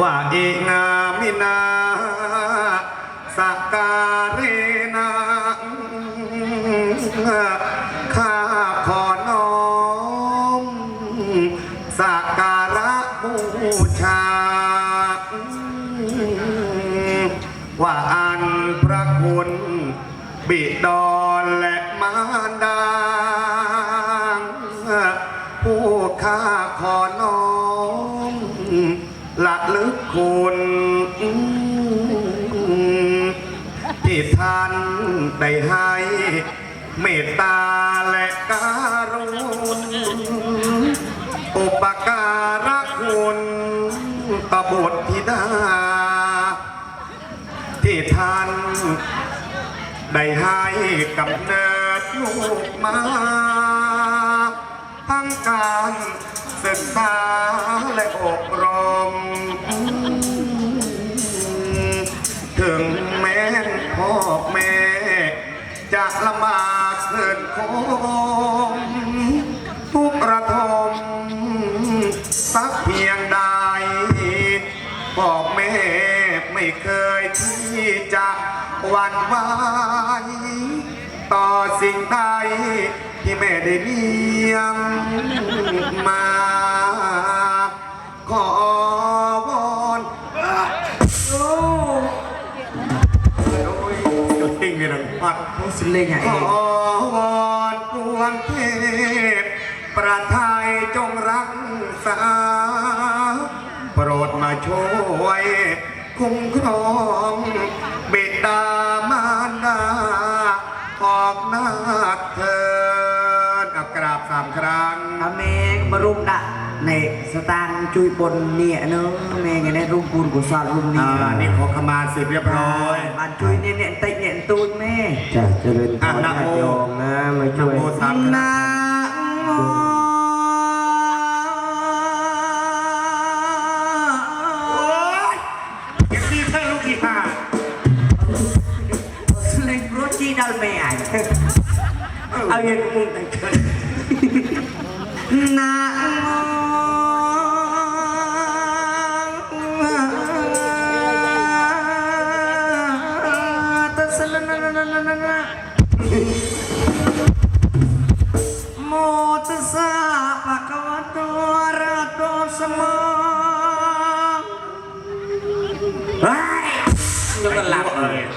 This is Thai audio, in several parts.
ว่าเอกามินาสักการะนาข้าขอน้อมสักการะบูชา ว่าอันพระคุณบิดอนและมารดาผู้ข้าขอน้อม คุณ ที่ท่านได้ให้เมตตาและการุณอุปการะคุณตบุตรธิดา ที่ท่านได้ให้กำเนิดลูกมา ทั้งการศึกษาและ หวั่นไหวต่อสิ่งใดที่แม่ได้เลี้ยงมา ขอวอนโอ้ยจะทิ้งกันทั้งปัดสิเล่ยงขอวอนกวงเทพประทายจงรักษา โปรดมาช่วยคุ้มครอง เบิดา สามครั้งถ้าแม่บรุมดะในสตางค์จุยบนเนี่ยเนอะแม่ไงในรูปบุญกุศลรุมอ่านี่นี่ขอขมาสิเรียบร้อยบ้านจุยเนี่ยเนี่ยติเนี่ยตูนแม่จะเจริญพอะรนะญาโมติโยมนะมานะช่วยโมสามครั้งนะโมโอ๊ยเก็บดีเท่าลูกที่ห้าสเล่นรถจีดัลแม่ไอ้เอาอย่างมึงแต่งเกิน นะตัสนะนะนะนะนะนะโมตัสสะภะคะวะโตอะระหะโตสัมมาเฮ้ยยังก็หลับเลย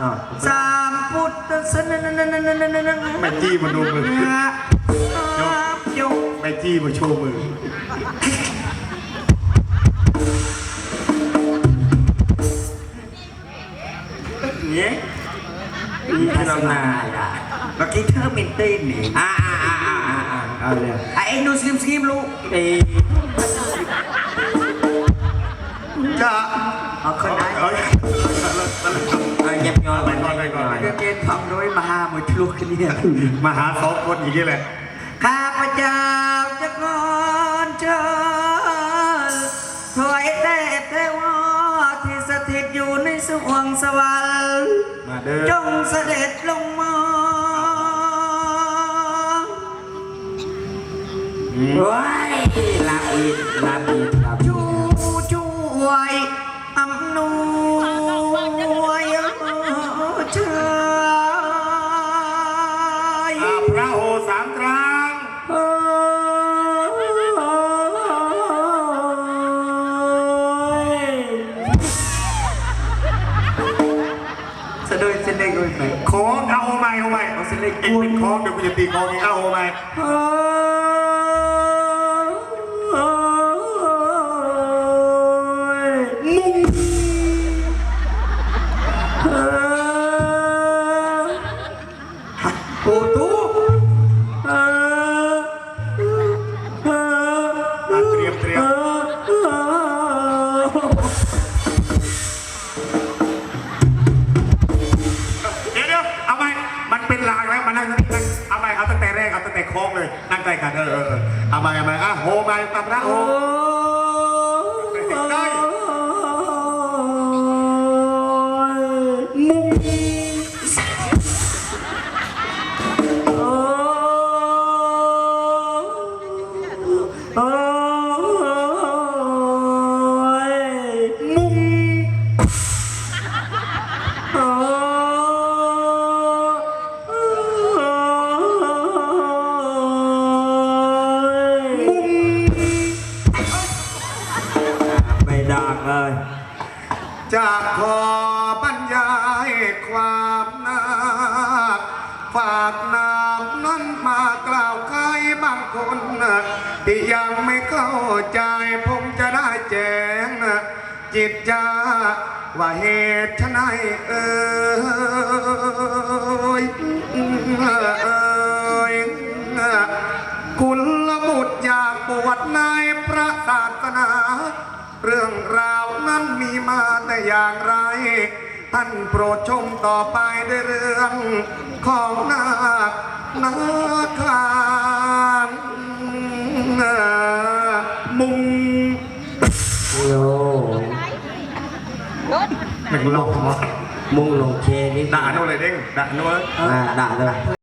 สัมพุทธสสะนนนนนนนแม่จี้มาดูมือยกแม่จี้มาโชว์มือเนี่ยมีพัฒนาอะเมื่อกี้เธอเป็นเตีนนี่อ่าอ่าอ่าอ่าอ่าเอาเลยไอ้ดูสกิมสกิมลูกเอจะเอาคนไหน เอ้ย เอาเงียบย้อนไปก่อนไปก่อน เกณฑ์ฟังด้วยมหาหมดลูกเนี่ยมาหาสองคนอย่างนี้แหละ ข้าพเจ้าจะกอนเชิญถวายเทพเทวาที่สถิตอยู่ในสวงสวรรค์มาเด้อจงเสด็จลงมาว้ายลาบีลาบีลาบีช่ ส้นเล็กเอ็งเป็นของเดี๋ยวกูจะตีของเองเอาไหม พระองค์ ฝากนามนั้นมากล่าวใครบางคนที่ยังไม่เข้าใจผมจะได้แจ้งจิตจาว่าเหตุทนายเอ่ยเอ่ยคุณละบุตรอยากปวดในพระศาสนา เรื่องราวนั้นมีมาแต่อย่างไร ท่านโปรดชมต่อไปด้วยเรื่องของนาคนาคามมุงโยหนึ่งลงมุงลงเคนี่ด่าโน่นเลยเด้งด่าโน่นอ่าด่าเลย